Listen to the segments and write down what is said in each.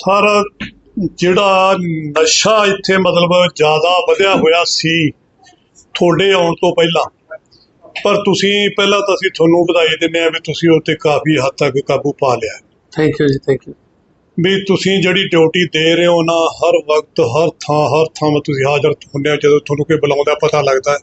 Sir ਜਿਹੜਾ ਨਸ਼ਾ ਇੱਥੇ ਮਤਲਬ ਜ਼ਿਆਦਾ ਵਧਿਆ ਹੋਇਆ ਸੀ ਤੁਹਾਡੇ ਆਉਣ ਤੋਂ ਪਹਿਲਾਂ ਪਰ ਤੁਸੀਂ ਪਹਿਲਾਂ ਤਾਂ ਅਸੀਂ ਤੁਹਾਨੂੰ ਵਧਾਈ ਦਿੰਦੇ ਆ ਵੀ ਤੁਸੀਂ ਉਹ ਤੇ ਕਾਫੀ ਹੱਦ ਤੱਕ ਕਾਬੂ ਪਾ ਲਿਆ। ਥੈਂਕ ਯੂ ਜੀ ਥੈਂਕ ਯੂ ਵੀ ਤੁਸੀਂ ਜਿਹੜੀ ਡਿਊਟੀ ਦੇ ਰਹੇ ਹੋ ਨਾ ਹਰ ਵਕਤ ਹਰ ਥਾਂ ਹਰ ਥਾਂ ਤੁਸੀਂ ਹਾਜ਼ਰ ਹੁੰਦੇ ਹੋ ਜਦੋਂ ਤੁਹਾਨੂੰ ਕੋਈ ਬੁਲਾਉਂਦਾ ਪਤਾ ਲੱਗਦਾ ਹੈ।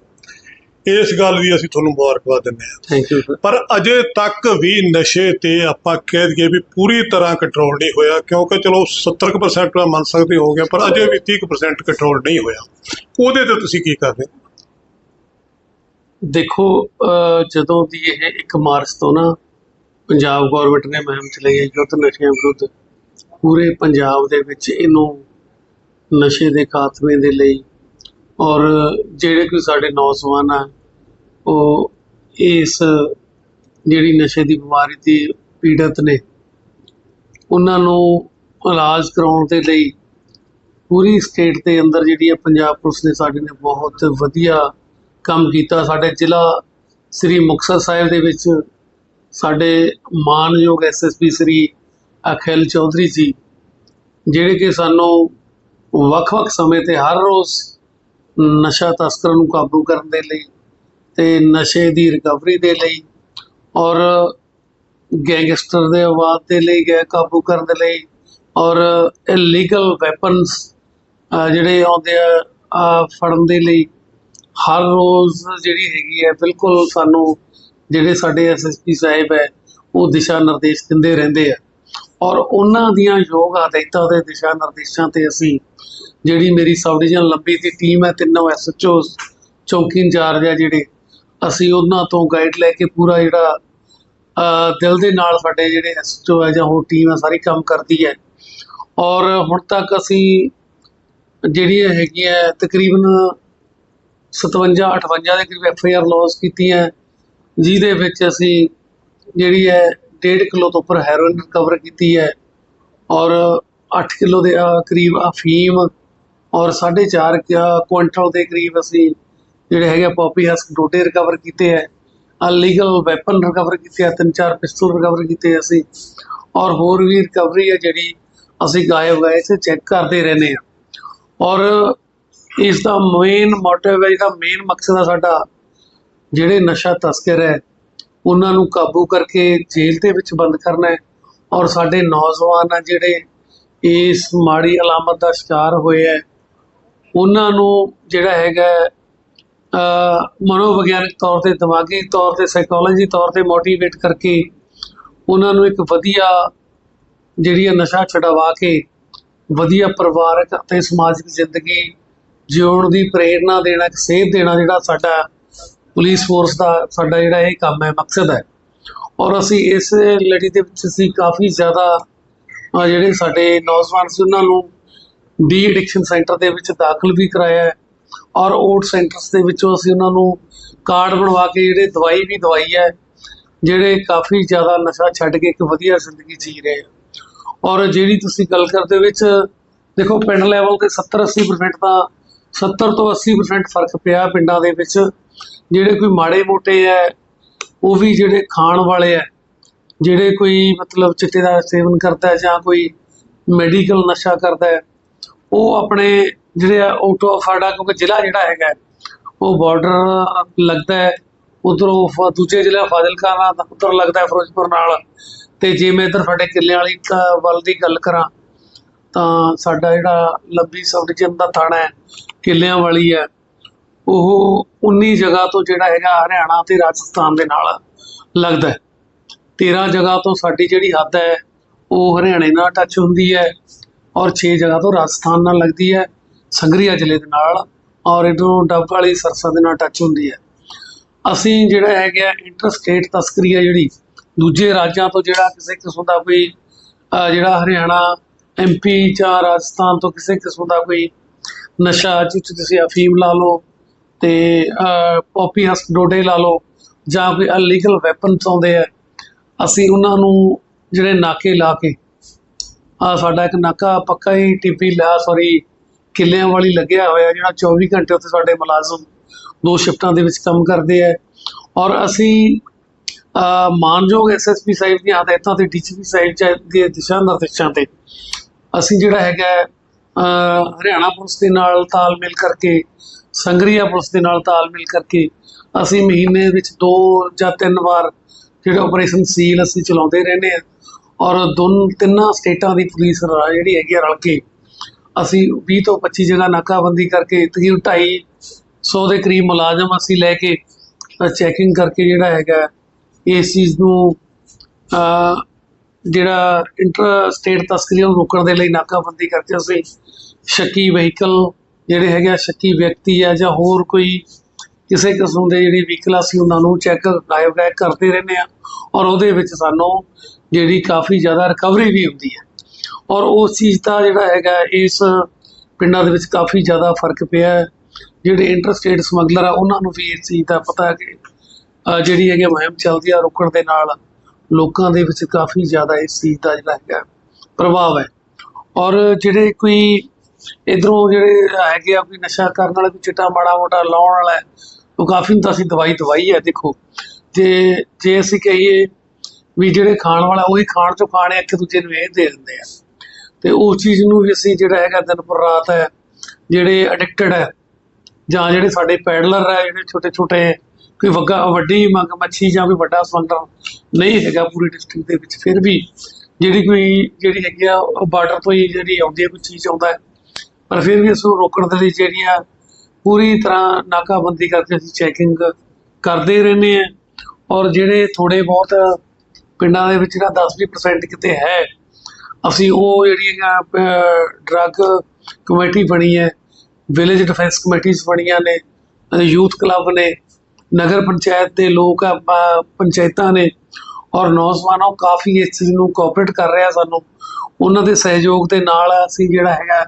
ਇਸ ਗੱਲ ਦੀ ਅਸੀਂ ਤੁਹਾਨੂੰ ਮੁਬਾਰਕਬਾਦ ਦਿੰਦੇ ਹਾਂ। ਥੈਂਕ ਯੂ ਪਰ ਅਜੇ ਤੱਕ ਵੀ ਨਸ਼ੇ ਤੇ ਆਪਾਂ ਕਹਿ ਦਈਏ ਵੀ ਪੂਰੀ ਤਰ੍ਹਾਂ ਕੰਟਰੋਲ ਨਹੀਂ ਹੋਇਆ ਕਿਉਂਕਿ ਚਲੋ 70% ਤਾਂ ਮੰਨ ਸਕਦੇ ਹੋ ਗਿਆ ਪਰ ਅਜੇ ਵੀ 30% ਕੰਟਰੋਲ ਨਹੀਂ ਹੋਇਆ। ਉਹਦੇ ਤੇ ਤੁਸੀਂ ਕੀ ਕਰਦੇ? ਦੇਖੋ ਜਦੋਂ ਦੀ ਇਹ 1 ਮਾਰਚ ਤੋਂ ਨਾ ਪੰਜਾਬ ਗਵਰਨਮੈਂਟ ਨੇ ਮੁਹਿੰਮ ਚਲਾਈ ਹੈ ਯੁੱਧ ਨਸ਼ਿਆਂ ਵਿਰੁੱਧ ਪੂਰੇ ਪੰਜਾਬ ਦੇ ਵਿੱਚ ਇਹਨੂੰ ਨਸ਼ੇ ਦੇ ਖਾਤਮੇ ਦੇ ਲਈ ਔਰ ਜਿਹੜੇ ਕੋਈ ਸਾਡੇ ਨੌਜਵਾਨ ਆ ਉਹ ਇਸ ਜਿਹੜੀ ਨਸ਼ੇ ਦੀ ਬਿਮਾਰੀ ਦੀ ਪੀੜਤ ਨੇ, ਉਹਨਾਂ ਨੂੰ ਇਲਾਜ ਕਰਾਉਣ ਦੇ ਲਈ ਪੂਰੀ ਸਟੇਟ ਦੇ ਅੰਦਰ ਜਿਹੜੀ ਹੈ ਪੰਜਾਬ ਪੁਲਿਸ ਨੇ ਸਾਡੇ ਨੇ ਬਹੁਤ ਵਧੀਆ ਕੰਮ ਕੀਤਾ। ਸਾਡੇ ਜ਼ਿਲ੍ਹਾ ਸ੍ਰੀ ਮੁਕਤਸਰ ਸਾਹਿਬ ਦੇ ਵਿੱਚ ਸਾਡੇ ਮਾਨਯੋਗ ਐਸਐਸਪੀ ਸ੍ਰੀ ਅਖਿਲ ਚੌਧਰੀ ਜੀ, ਜਿਹੜੇ ਕਿ ਸਾਨੂੰ ਵੱਖ-ਵੱਖ ਸਮੇਂ ਤੇ ਹਰ ਰੋਜ਼ ਨਸ਼ਾ ਤਸਕਰਾਂ ਨੂੰ ਕਾਬੂ ਕਰਨ ਦੇ ਲਈ ਤੇ ਨਸ਼ੇ ਦੀ ਰਿਕਵਰੀ ਦੇ ਲਈ ਔਰ ਗੈਂਗਸਟਰ ਦੇ ਆਵਾਜ਼ ਦੇ ਲਈ ਗੈ ਕਾਬੂ ਕਰਨ ਦੇ ਲਈ ਔਰ ਇਲੀਗਲ ਵੈਪਨਸ ਜਿਹੜੇ ਆਉਂਦੇ ਆ ਫੜਨ ਦੇ ਲਈ ਹਰ ਰੋਜ਼ ਜਿਹੜੀ ਹੈਗੀ ਹੈ, ਬਿਲਕੁਲ ਸਾਨੂੰ ਜਿਹੜੇ ਸਾਡੇ ਐਸਐਸਪੀ ਸਾਹਿਬ ਹੈ, ਉਹ ਦਿਸ਼ਾ ਨਿਰਦੇਸ਼ ਦਿੰਦੇ ਰਹਿੰਦੇ ਆ। ਔਰ ਉਹਨਾਂ ਦੀਆਂ ਯੋਗ ਹਦਾਇਤਾਂ ਦੇ ਦਿਸ਼ਾ ਨਿਰਦੇਸ਼ਾਂ ਤੇ ਅਸੀਂ ਜਿਹੜੀ ਮੇਰੀ ਸਬ ਡਿਵੀਜ਼ਨ ਲੰਬੀ ਦੀ ਟੀਮ ਹੈ, ਤਿੰਨੋਂ ਐਸਐਚਓ ਚੌਕੀ ਇੰਚਾਰਜ ਆ ਜਿਹੜੇ ਅਸੀਂ ਉਹਨਾਂ ਤੋਂ ਗਾਈਡ ਲੈ ਕੇ ਪੂਰਾ ਜਿਹੜਾ ਦਿਲ ਦੇ ਨਾਲ ਸਾਡੇ ਜਿਹੜੇ ਐਸਐਚਓ ਹੈ ਜਾਂ ਹੋਰ ਟੀਮ ਹੈ, ਸਾਰੀ ਕੰਮ ਕਰਦੀ ਹੈ। ਔਰ ਹੁਣ ਤੱਕ ਅਸੀਂ ਜਿਹੜੀਆਂ ਹੈਗੀਆਂ ਤਕਰੀਬਨ 57 58 ਦੇ ਕਰੀਬ ਐਫ ਆਈ ਆਰ ਲੌਸ ਕੀਤੀਆਂ ਜਿਹਦੇ ਵਿੱਚ ਅਸੀਂ ਜਿਹੜੀ ਹੈ 1.5 ਕਿਲੋ ਤੋਂ ਉੱਪਰ ਹੈਰੋਇਨ ਰਿਕਵਰ ਕੀਤੀ ਹੈ। ਔਰ 8 ਕਿਲੋ ਦੇ ਕਰੀਬ ਅਫੀਮ ਔਰ 4.5 ਕੁਇੰਟਲ ਦੇ ਕਰੀਬ ਅਸੀਂ ਜਿਹੜੇ ਹੈਗੇ ਪੋਪੀ ਹਸਕ ਡੋਡੇ ਰਿਕਵਰ ਕੀਤੇ ਹੈ ਅਲੀਗਲ ਵੈਪਨ ਰਿਕਵਰ ਕੀਤੇ ਆ, ਤਿੰਨ ਚਾਰ ਪਿਸਤੌਲ ਰਿਕਵਰ ਕੀਤੇ ਅਸੀਂ, ਔਰ ਹੋਰ ਵੀ ਰਿਕਵਰੀ ਹੈ ਜਿਹੜੀ ਅਸੀਂ ਗਾਇਬ ਗਏ ਤੇ ਚੈੱਕ ਕਰਦੇ ਰਹਿੰਦੇ ਆ। ਔਰ ਇਸ ਦਾ ਮੇਨ ਮੋਟਿਵ ਹੈ ਜਿਹੜਾ ਮੇਨ ਮਕਸਦ ਹੈ ਸਾਡਾ, ਜਿਹੜੇ ਨਸ਼ਾ ਤਸਕਰ ਹੈ ਉਹਨਾਂ ਨੂੰ ਕਾਬੂ ਕਰਕੇ ਜੇਲ੍ਹ ਦੇ ਵਿੱਚ ਬੰਦ ਕਰਨਾ ਹੈ, ਔਰ ਸਾਡੇ ਨੌਜਵਾਨ ਆ ਜਿਹੜੇ ਇਸ ਮਾੜੀ ਅਲਾਮਤ ਦਾ ਸ਼ਿਕਾਰ ਹੋਏ ਹੈ ਉਹਨਾਂ ਨੂੰ ਜਿਹੜਾ ਹੈਗਾ ਮਨੋਵਿਗਿਆਨਕ ਤੌਰ ਤੇ ਦਿਮਾਗੀ ਤੌਰ ਤੇ ਸਾਈਕੋਲੋਜੀ ਤੌਰ ਤੇ ਮੋਟੀਵੇਟ ਕਰਕੇ ਉਹਨਾਂ ਨੂੰ ਇੱਕ ਵਧੀਆ ਜਿਹੜੀ ਹੈ ਨਸ਼ਾ ਛਡਵਾ ਕੇ ਵਧੀਆ ਪਰਿਵਾਰਕ ਅਤੇ ਸਮਾਜਿਕ ਜ਼ਿੰਦਗੀ ਜਿਉਣ ਦੀ ਪ੍ਰੇਰਣਾ ਦੇਣਾ, ਇੱਕ ਸੇਧ ਦੇਣਾ ਜਿਹੜਾ ਸਾਡਾ ਪੁਲਿਸ ਫੋਰਸ ਦਾ ਸਾਡਾ ਜਿਹੜਾ ਇਹ ਕੰਮ ਹੈ, ਮਕਸਦ ਹੈ। ਔਰ ਅਸੀਂ ਇਸ ਲੜੀ ਦੇ ਵਿੱਚ ਅਸੀਂ ਕਾਫੀ ਜ਼ਿਆਦਾ ਜਿਹੜੇ ਸਾਡੇ ਨੌਜਵਾਨ ਸੀ, ਉਹਨਾਂ ਨੂੰ ਡੀ ਐਡਿਕਸ਼ਨ ਸੈਂਟਰ ਦੇ ਵਿੱਚ ਦਾਖਲ ਵੀ ਕਰਾਇਆ ਹੈ। ਔਰ ਓਟ ਸੈਂਟਰਸ ਦੇ ਵਿੱਚੋਂ ਅਸੀਂ ਉਹਨਾਂ ਨੂੰ ਕਾਰਡ ਬਣਵਾ ਕੇ ਜਿਹੜੇ ਦਵਾਈ ਵੀ ਦਵਾਈ ਹੈ, ਜਿਹੜੇ ਕਾਫੀ ਜ਼ਿਆਦਾ ਨਸ਼ਾ ਛੱਡ ਕੇ ਇੱਕ ਵਧੀਆ ਜ਼ਿੰਦਗੀ ਜੀ ਰਹੇ ਔਰ ਜਿਹੜੀ ਤੁਸੀਂ ਗੱਲ ਕਰਦੇ ਵਿੱਚ, ਦੇਖੋ ਪਿੰਡ ਲੈਵਲ ਤੇ 70 80% ਤਾਂ 70 ਤੋਂ 80% ਫ਼ਰਕ ਪਿਆ ਪਿੰਡਾਂ ਦੇ ਵਿੱਚ। ਜਿਹੜੇ ਕੋਈ ਮਾੜੇ ਮੋਟੇ ਹੈ, ਉਹ ਵੀ ਜਿਹੜੇ ਖਾਣ ਵਾਲੇ ਹੈ, ਜਿਹੜੇ ਕੋਈ ਮਤਲਬ ਚਿੱਟੇ ਦਾ ਸੇਵਨ ਕਰਦਾ ਹੈ ਜਾਂ ਕੋਈ ਮੈਡੀਕਲ ਨਸ਼ਾ ਕਰਦਾ ਹੈ, ਉਹ ਆਪਣੇ ਜਿਹੜੇ ਆ ਆਊਟ ਆਫ ਸਾਡਾ ਕਿਉਂਕਿ ਜ਼ਿਲ੍ਹਾ ਜਿਹੜਾ ਹੈਗਾ, ਉਹ ਬਾਰਡਰ ਲੱਗਦਾ ਹੈ। ਉਧਰੋਂ ਦੂਜੇ ਜ਼ਿਲ੍ਹਾ ਫਾਜ਼ਿਲਕਾ ਨਾਲ ਉੱਧਰ ਲੱਗਦਾ ਹੈ ਫਿਰੋਜ਼ਪੁਰ ਨਾਲ। ਤੇ ਜੇ ਮੈਂ ਇੱਧਰ ਸਾਡੇ ਕਿੱਲਿਆਂ ਵਾਲੀ ਵੱਲ ਦੀ ਗੱਲ ਕਰਾਂ, ਤਾਂ ਸਾਡਾ ਜਿਹੜਾ ਲੰਬੀ ਸਬ ਡਿਵੀਜ਼ਨ ਦਾ ਥਾਣਾ ਹੈ, ਕਿੱਲਿਆਂ ਵਾਲੀ ਹੈ, ਉਹ 19 ਜਗ੍ਹਾ ਤੋਂ ਜਿਹੜਾ ਹੈਗਾ ਹਰਿਆਣਾ ਤੇ ਰਾਜਸਥਾਨ ਦੇ ਨਾਲ ਲੱਗਦਾ ਹੈ। 13 ਜਗ੍ਹਾ ਤੋਂ ਸਾਡੀ ਜਿਹੜੀ ਹੱਦ ਹੈ, ਉਹ ਹਰਿਆਣੇ ਨਾਲ ਟੱਚ ਹੁੰਦੀ ਹੈ ਔਰ 6 ਜਗ੍ਹਾ ਤੋਂ ਰਾਜਸਥਾਨ ਨਾਲ ਲੱਗਦੀ ਹੈ। ਸੰਗਰੀਆ ਜ਼ਿਲ੍ਹੇ ਦੇ ਨਾਲ ਔਰ ਇਧਰੋਂ ਡੱਬ ਵਾਲੀ ਸਰਸਾ ਦੇ ਨਾਲ ਟੱਚ ਹੁੰਦੀ ਹੈ। ਅਸੀਂ ਜਿਹੜਾ ਹੈਗਾ ਇੰਟਰਸਟੇਟ ਤਸਕਰੀ ਹੈ ਜਿਹੜੀ, ਦੂਜੇ ਰਾਜਾਂ ਤੋਂ ਜਿਹੜਾ ਕਿਸੇ ਕਿਸਮ ਦਾ ਕੋਈ ਜਿਹੜਾ ਹਰਿਆਣਾ ਐਮਪੀ ਜਾਂ ਰਾਜਸਥਾਨ ਤੋਂ ਕਿਸੇ ਕਿਸਮ ਦਾ ਕੋਈ ਨਸ਼ਾ ਜਿੱਥੇ ਤੁਸੀਂ ਅਫੀਮ ਲਾ ਲਓ ਤੇ ਪੋਪੀ ਹਸਕ ਡੋਡੇ ਲਾ ਲਓ ਜਾਂ ਕੋਈ ਅਲੀਗਲ ਵੈਪਨਸ ਆਉਂਦੇ ਆ, ਅਸੀਂ ਉਹਨਾਂ ਨੂੰ ਜਿਹੜੇ ਨਾਕੇ ਲਾ ਕੇ ਆ ਸਾਡਾ ਇੱਕ ਨਾਕਾ ਪੱਕਾ ਹੀ ਟੀਪੀ ਲਾ ਸੌਰੀ ਕਿੱਲਿਆਂ ਵਾਲੀ ਲੱਗਿਆ ਹੋਇਆ ਜਿਹੜਾ 24 ਘੰਟੇ ਉੱਥੇ ਸਾਡੇ ਮੁਲਾਜ਼ਮ ਦੋ ਸ਼ਿਫਟਾਂ ਦੇ ਵਿੱਚ ਕੰਮ ਕਰਦੇ ਆ। ਔਰ ਅਸੀਂ ਅਹ ਮਾਨਯੋਗ ਐਸਐਸਪੀ ਸਾਹਿਬ ਦੀਆਂ ਹਦਾਇਤਾਂ ਤੇ ਡੀਸੀਪੀ ਸਾਹਿਬ ਜੀ ਦੇ ਦਿਸ਼ਾ ਨਿਰਦੇਸ਼ਾਂ ਤੇ ਅਸੀਂ ਜਿਹੜਾ ਹੈਗਾ ਹਰਿਆਣਾ ਪੁਲਿਸ ਦੇ ਨਾਲ ਤਾਲਮੇਲ ਕਰਕੇ, ਸੰਗਰੀਆ ਪੁਲਿਸ ਦੇ ਨਾਲ ਤਾਲਮੇਲ ਕਰਕੇ ਅਸੀਂ ਮਹੀਨੇ ਵਿੱਚ ਦੋ ਜਾਂ ਤਿੰਨ ਵਾਰ ਜਿਹੜਾ ਆਪਰੇਸ਼ਨ ਸੀਲ ਅਸੀਂ ਚਲਾਉਂਦੇ ਰਹਿੰਦੇ ਆ। ਔਰ ਦੋਨ, ਤਿੰਨਾਂ ਸਟੇਟਾਂ ਦੀ ਪੁਲਿਸ ਰ- ਜਿਹੜੀ ਹੈਗੀ ਆ ਰਲ ਕੇ ਅਸੀਂ 20 ਤੋਂ 25 ਜਗ੍ਹਾ ਨਾਕਾਬੰਦੀ ਕਰਕੇ ਤਕਰੀਬਨ 250 ਦੇ ਕਰੀਬ ਮੁਲਾਜ਼ਮ ਅਸੀਂ ਲੈ ਕੇ ਚੈਕਿੰਗ ਕਰਕੇ ਜਿਹੜਾ ਹੈਗਾ, ਇਸ ਚੀਜ਼ ਨੂੰ ਜਿਹੜਾ ਇੰਟਰ ਸਟੇਟ ਤਸਕਰੀਆਂ ਨੂੰ ਰੋਕਣ ਦੇ ਲਈ ਨਾਕਾਬੰਦੀ ਕਰਕੇ ਅਸੀਂ ਸ਼ੱਕੀ ਵਹੀਕਲ ਜਿਹੜੇ ਹੈਗੇ ਆ, ਸ਼ੱਕੀ ਵਿਅਕਤੀ ਆ ਜਾਂ ਹੋਰ ਕੋਈ ਕਿਸੇ ਕਿਸਮ ਦੇ ਜਿਹੜੇ ਵਹੀਕਲ ਅਸੀਂ ਉਹਨਾਂ ਨੂੰ ਚੈੱਕ ਲਾਈਵ ਗਾਇ ਕਰਦੇ ਰਹਿੰਦੇ ਆ ਔਰ ਉਹਦੇ ਵਿੱਚ ਸਾਨੂੰ ਜਿਹੜੀ ਕਾਫੀ ਜ਼ਿਆਦਾ ਰਿਕਵਰੀ ਵੀ ਹੁੰਦੀ ਹੈ ਔਰ ਉਸ ਚੀਜ਼ ਦਾ ਜਿਹੜਾ ਹੈਗਾ ਇਸ ਪਿੰਡਾਂ ਦੇ ਵਿੱਚ ਕਾਫੀ ਜ਼ਿਆਦਾ ਫ਼ਰਕ ਪਿਆ ਹੈ। ਜਿਹੜੇ ਇੰਟਰਸਟੇਟ ਸਮਗਲਰ ਆ, ਉਹਨਾਂ ਨੂੰ ਵੀ ਇਸ ਚੀਜ਼ ਦਾ ਪਤਾ ਹੈ ਕਿ ਜਿਹੜੀ ਹੈਗੀ ਮੁਹਿੰਮ ਚੱਲਦੀ ਆ ਰੋਕਣ ਦੇ ਨਾਲ ਲੋਕਾਂ ਦੇ ਵਿੱਚ ਕਾਫੀ ਜ਼ਿਆਦਾ ਇਸ ਚੀਜ਼ ਦਾ ਜਿਹੜਾ ਹੈਗਾ ਪ੍ਰਭਾਵ ਹੈ। ਔਰ ਜਿਹੜੇ ਕੋਈ ਇਧਰੋਂ ਜਿਹੜੇ ਹੈਗੇ ਆ, ਕੋਈ ਨਸ਼ਾ ਕਰਨ ਵਾਲਾ, ਕੋਈ ਚਿੱਟਾ ਮਾੜਾ ਮੋਟਾ ਲਾਉਣ ਵਾਲਾ ਉਹ ਕਾਫੀ ਹੁੰਦਾ ਤਾਂ ਅਸੀਂ ਦਵਾਈ ਦਵਾਈ ਹੈ, ਦੇਖੋ। ਤੇ ਜੇ ਅਸੀਂ ਕਹੀਏ ਵੀ ਜਿਹੜੇ ਖਾਣ ਵਾਲਾ, ਉਹੀ ਖਾਣ ਚੋਂ ਖਾਣੇ ਇੱਕ ਦੂਜੇ ਨੂੰ ਇਹ ਦੇ ਦਿੰਦੇ ਆ। ਤੇ ਉਸ ਚੀਜ਼ ਨੂੰ ਵੀ ਅਸੀਂ ਜਿਹੜਾ ਹੈਗਾ ਦਿਨ ਪਰ ਰਾਤ ਹੈ, ਜਿਹੜੇ ਐਡਿਕਟਡ ਹੈ, ਜਾਂ ਜਿਹੜੇ ਸਾਡੇ ਪੈਡਲਰ ਹੈ, ਜਿਹੜੇ ਛੋਟੇ ਛੋਟੇ ਕੋਈ ਵੱਗਾ, ਵੱਡੀ ਮੰਗ ਮੱਛੀ ਜਾਂ ਕੋਈ ਵੱਡਾ ਸਮੁੰਦਰ ਨਹੀਂ ਹੈਗਾ ਪੂਰੀ ਡਿਸਟ੍ਰਿਕਟ ਦੇ ਵਿੱਚ, ਫਿਰ ਵੀ ਜਿਹੜੀ ਕੋਈ, ਜਿਹੜੀ ਹੈਗੀ ਆ ਬਾਰਡਰ ਤੋਂ ਹੀ ਜਿਹੜੀ ਆਉਂਦੀ ਹੈ, ਕੋਈ ਚੀਜ਼ ਆਉਂਦਾ ਹੈ। ਪਰ ਫਿਰ ਵੀ ਇਸ ਨੂੰ ਰੋਕਣ ਦੇ ਲਈ ਜਿਹੜੀਆਂ ਪੂਰੀ ਤਰ੍ਹਾਂ ਨਾਕਾਬੰਦੀ ਕਰਕੇ ਅਸੀਂ ਚੈਕਿੰਗ ਕਰਦੇ ਰਹਿੰਦੇ ਆ ਔਰ ਜਿਹੜੇ ਥੋੜੇ ਬਹੁਤ ਪਿੰਡਾਂ ਦੇ ਵਿੱਚ ਜਿਹੜਾ 10-20% ਕਿਤੇ ਹੈ ਅਸੀਂ ਉਹ ਜਿਹੜੀਆਂ ਡਰੱਗ ਕਮੇਟੀ ਬਣੀ ਹੈ ਵਿਲੇਜ ਡਿਫੈਂਸ ਕਮੇਟੀਆਂ ਬਣੀਆਂ ਨੇ ਯੂਥ ਕਲੱਬ ਨੇ ਨਗਰ ਪੰਚਾਇਤ ਦੇ ਲੋਕ ਆ, ਪੰਚਾਇਤਾਂ ਨੇ ਔਰ ਨੌਜਵਾਨੋਂ ਕਾਫੀ ਇਸ ਚੀਜ਼ ਨੂੰ ਕੋਆਪਰੇਟ ਕਰ ਰਿਹਾ ਸਾਨੂੰ। ਉਹਨਾਂ ਦੇ ਸਹਿਯੋਗ ਦੇ ਨਾਲ ਅਸੀਂ ਜਿਹੜਾ ਹੈਗਾ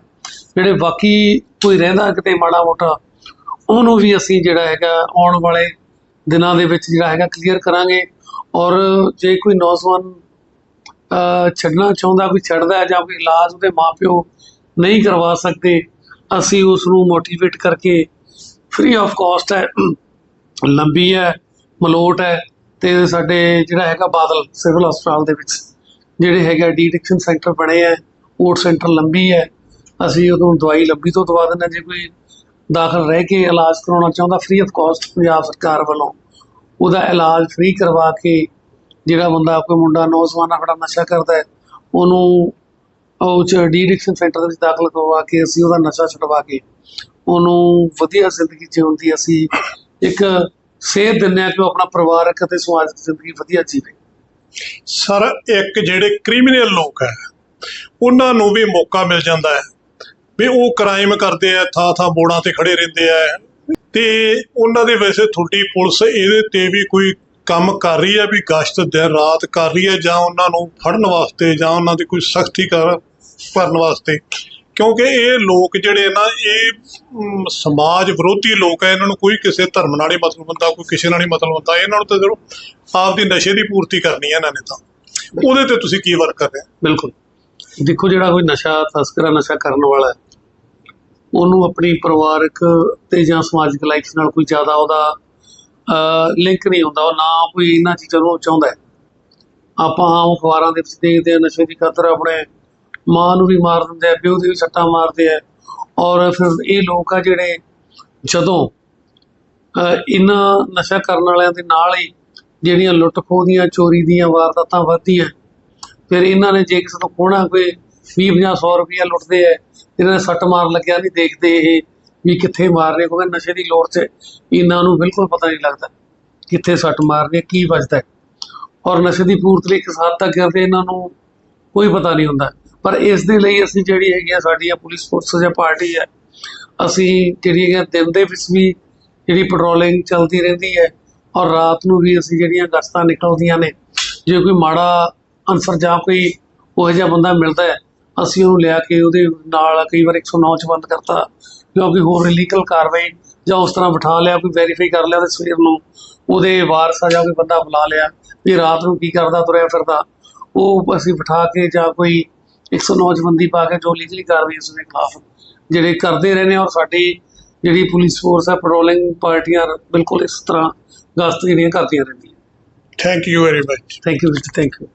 ਜਿਹੜੇ ਬਾਕੀ ਕੋਈ ਰਹਿੰਦਾ ਕਿਤੇ ਮਾੜਾ ਮੋਟਾ ਉਹਨੂੰ ਵੀ ਅਸੀਂ ਜਿਹੜਾ ਹੈਗਾ ਆਉਣ ਵਾਲੇ ਦਿਨਾਂ ਦੇ ਵਿੱਚ ਜਿਹੜਾ ਹੈਗਾ ਕਲੀਅਰ ਕਰਾਂਗੇ। ਔਰ ਜੇ ਕੋਈ ਨੌਜਵਾਨ ਛੱਡਣਾ ਚਾਹੁੰਦਾ, ਕੋਈ ਛੱਡਦਾ ਜਾਂ ਕੋਈ ਇਲਾਜ ਉਹਦੇ ਮਾਪਿਓ ਨਹੀਂ ਕਰਵਾ ਸਕਦੇ, ਅਸੀਂ ਉਸ ਨੂੰ ਮੋਟੀਵੇਟ ਕਰਕੇ ਫ੍ਰੀ ਆਫ ਕਾਸਟ ਹੈ, ਲੰਬੀ ਹੈ, ਮਲੋਟ ਹੈ ਤੇ ਸਾਡੇ ਜਿਹੜਾ ਹੈਗਾ ਬਾਦਲ ਸਿਵਲ ਹਸਪਤਾਲ ਦੇ ਵਿੱਚ, ਜਿਹੜੇ ਹੈਗਾ ਡੀ ਐਡਿਕਸ਼ਨ ਸੈਂਟਰ ਬਣੇ ਹੈ ਓਟ ਸੈਂਟਰ ਲੰਬੀ ਹੈ, ਅਸੀਂ ਉਹਨੂੰ ਦਵਾਈ ਲੰਬੀ ਤੋਂ ਦਵਾ ਦਿੰਦੇ ਹਾਂ, ਜੇ ਕੋਈ ਦਾਖਲ ਰਹਿ ਕੇ ਇਲਾਜ ਕਰਾਉਣਾ ਚਾਹੁੰਦਾ ਫ੍ਰੀ ਆਫ ਕਾਸਟ ਪੰਜਾਬ ਸਰਕਾਰ ਵੱਲੋਂ, ਉਹਦਾ ਇਲਾਜ ਫ੍ਰੀ ਕਰਵਾ ਕੇ ਜਿਹੜਾ ਬੰਦਾ ਕੋਈ ਮੁੰਡਾ ਨੌਜਵਾਨ ਆਪਣਾ ਨਸ਼ਾ ਕਰਦਾ ਹੈ, ਉਹਨੂੰ ਉਹ ਚ ਡੀ ਸੈਂਟਰ ਦੇ ਵਿੱਚ ਦਾਖਲ ਕਰਵਾ ਕੇ ਅਸੀਂ ਉਹਦਾ ਨਸ਼ਾ ਛੁਡਵਾ ਕੇ ਉਹਨੂੰ ਵਧੀਆ ਜ਼ਿੰਦਗੀ ਜਿਉਣ ਦੀ ਅਸੀਂ ਇੱਕ ਸੇਧ ਦਿੰਦੇ ਹਾਂ ਕਿ ਉਹ ਆਪਣਾ ਪਰਿਵਾਰਕ ਅਤੇ ਸਮਾਜਿਕ ਜ਼ਿੰਦਗੀ ਵਧੀਆ ਜੀਵੇ। ਸਰ, ਇੱਕ ਜਿਹੜੇ ਕ੍ਰਿਮੀਨਲ ਲੋਕ ਹੈ, ਉਹਨਾਂ ਨੂੰ ਵੀ ਮੌਕਾ ਮਿਲ ਜਾਂਦਾ ਹੈ ਵੀ ਉਹ ਕ੍ਰਾਈਮ ਕਰਦੇ ਆ ਥਾਂ ਥਾਂ ਬੋਰਡਾਂ ਤੇ ਖੜੇ ਰਹਿੰਦੇ ਆ ਤੇ ਉਹਨਾਂ ਦੇ ਵੈਸੇ ਤੁਹਾਡੀ ਪੁਲਿਸ ਇਹਦੇ ਤੇ ਵੀ ਕੋਈ ਕੰਮ ਕਰ ਰਹੀ ਹੈ, ਵੀ ਗਸ਼ਤ ਦਿਨ ਰਾਤ ਕਰ ਰਹੀ ਹੈ ਜਾਂ ਉਹਨਾਂ ਨੂੰ ਫੜਨ ਵਾਸਤੇ ਜਾਂ ਉਹਨਾਂ ਦੀ ਕੋਈ ਸਖਤੀ ਕਰ ਕਰਨ ਵਾਸਤੇ। ਕਿਉਂਕਿ ਇਹ ਲੋਕ ਜਿਹੜੇ ਨਾ, ਇਹ ਸਮਾਜ ਵਿਰੋਧੀ ਲੋਕ ਹੈ, ਇਹਨਾਂ ਨੂੰ ਕੋਈ ਕਿਸੇ ਧਰਮ ਨਾਲ ਹੀ ਮਤਲਬ ਹੁੰਦਾ, ਕੋਈ ਕਿਸੇ ਨਾਲ ਹੀ ਮਤਲਬ ਹੁੰਦਾ। ਇਹਨਾਂ ਨੂੰ ਤਾਂ ਚਲੋ ਆਪਦੀ ਨਸ਼ੇ ਦੀ ਪੂਰਤੀ ਕਰਨੀ ਹੈ ਇਹਨਾਂ ਨੇ ਤਾਂ। ਉਹਦੇ ਤੇ ਤੁਸੀਂ ਕੀ ਵਰਕ ਕਰ ਰਹੇ ਬਿਲਕੁਲ। ਦੇਖੋ ਜਿਹੜਾ ਕੋਈ ਨਸ਼ਾ, ਤਸਕਰਾ ਨਸ਼ਾ ਕਰਨ ਵਾਲਾ ਉਹਨੂੰ ਆਪਣੀ ਪਰਿਵਾਰਕ ਤੇ ਜਾਂ ਸਮਾਜਿਕ ਲਾਈਫ ਨਾਲ ਕੋਈ ਜ਼ਿਆਦਾ ਉਹਦਾ ਲਿੰਕ ਨਹੀਂ ਹੁੰਦਾ ਉਹ ਨਾ ਕੋਈ ਇਹਨਾਂ ਚੀਜ਼ਾਂ ਨੂੰ ਚਾਹੁੰਦਾ ਆਪਾਂ ਆਮ ਅਖਬਾਰਾਂ ਦੇ ਵਿੱਚ ਦੇਖਦੇ ਹਾਂ ਨਸ਼ੇ ਦੀ ਖਾਤਰ ਆਪਣੇ ਮਾਂ ਨੂੰ ਵੀ ਮਾਰ ਦਿੰਦੇ ਆ ਪਿਓ ਦੀ ਵੀ ਸੱਟਾਂ ਮਾਰਦੇ ਆ। ਔਰ ਫਿਰ ਇਹ ਲੋਕ ਆ ਜਿਹੜੇ ਜਦੋਂ ਅਹ, ਇਹਨਾਂ ਨਸ਼ਾ ਕਰਨ ਵਾਲਿਆਂ ਦੇ ਨਾਲ ਹੀ ਜਿਹੜੀਆਂ ਲੁੱਟ ਖੋਹ ਦੀਆਂ ਚੋਰੀ ਦੀਆਂ ਵਾਰਦਾਤਾਂ ਵੱਧਦੀਆਂ ਫਿਰ ਇਹਨਾਂ ਨੇ ਜੇ ਕਿਸੇ ਨੂੰ ਖੋਣਾ ਕੋਈ 20 50 100 ਰੁਪਇਆ ਲੁੱਟਦੇ ਐ ਇਹਨਾਂ ਨੇ ਸੱਟ ਮਾਰ ਲੱਗਿਆ ਨਹੀਂ ਦੇਖਦੇ ਇਹ ਵੀ ਕਿੱਥੇ ਮਾਰਨੇ ਕਿਉਂਕਿ ਨਸ਼ੇ ਦੀ ਲੋੜ 'ਚ ਇਹਨਾਂ ਨੂੰ ਬਿਲਕੁਲ ਪਤਾ ਨਹੀਂ ਲੱਗਦਾ ਕਿੱਥੇ ਸੱਟ ਮਾਰਨੀ ਕੀ ਵੱਜਦਾ ਔਰ ਨਸ਼ੇ ਦੀ ਪੂਰਤ ਲਈ ਕਿਸ ਹੱਦ ਤੱਕ ਕਰਦੇ ਇਹਨਾਂ ਨੂੰ ਕੋਈ ਪਤਾ ਨਹੀਂ ਹੁੰਦਾ। ਪਰ ਇਸ ਦੇ ਲਈ ਅਸੀਂ ਜਿਹੜੀ ਹੈਗੀ ਆ, ਸਾਡੀਆਂ ਪੁਲਿਸ ਫੋਰਸ ਜਾਂ ਪਾਰਟੀ ਹੈ ਅਸੀਂ ਜਿਹੜੀ ਹੈਗੀ ਦਿਨ ਦੇ ਵਿੱਚ ਵੀ ਜਿਹੜੀ ਪੈਟਰੋਲਿੰਗ ਚੱਲਦੀ ਰਹਿੰਦੀ ਹੈ ਔਰ ਰਾਤ ਨੂੰ ਵੀ ਅਸੀਂ ਜਿਹੜੀਆਂ ਗਸ਼ਤਾਂ ਨਿਕਲਦੀਆਂ ਨੇ, ਜੇ ਕੋਈ ਮਾੜਾ ਅਨਸਰ ਜਾਂ ਕੋਈ ਉਹ ਜਿਹਾ ਬੰਦਾ ਮਿਲਦਾ ਹੈ, ਅਸੀਂ ਉਹਨੂੰ ਲਿਆ ਕੇ ਉਹਦੇ ਨਾਲ ਕਈ ਵਾਰ 109 ਚ ਬੰਦ ਕਰਤਾ ਕੋਈ ਹੋਰ ਇਲੀਗਲ ਕਾਰਵਾਈ ਜਾਂ ਉਸ ਤਰ੍ਹਾਂ ਬਿਠਾ ਲਿਆ ਕੋਈ ਵੈਰੀਫਾਈ ਕਰ ਲਿਆ ਤੇ ਸਵੇਰ ਨੂੰ ਉਹਦੇ ਵਾਰਸ ਆ ਜਾਂ ਕੋਈ ਬੰਦਾ ਬੁਲਾ ਲਿਆ ਵੀ ਰਾਤ ਨੂੰ ਕੀ ਕਰਦਾ ਤੁਰਿਆ ਫਿਰਦਾ ਉਹ ਅਸੀਂ ਬਿਠਾ ਕੇ ਜਾਂ ਕੋਈ 109 ਚ ਬੰਦੀ ਪਾ ਕੇ ਜੋ ਲੀਗਲੀ ਕਾਰਵਾਈ ਉਸ ਦੇ ਖਿਲਾਫ ਜਿਹੜੇ ਕਰਦੇ ਰਹਿੰਦੇ ਔਰ ਸਾਡੀ ਜਿਹੜੀ ਪੁਲਿਸ ਫੋਰਸ ਹੈ ਪੈਟਰੋਲਿੰਗ ਪਾਰਟੀਆਂ ਬਿਲਕੁਲ ਇਸ ਤਰ੍ਹਾਂ ਗਸ਼ਤ ਜਿਹੜੀਆਂ ਕਰਦੀਆਂ ਰਹਿੰਦੀਆਂ। Thank you very much thank you thank you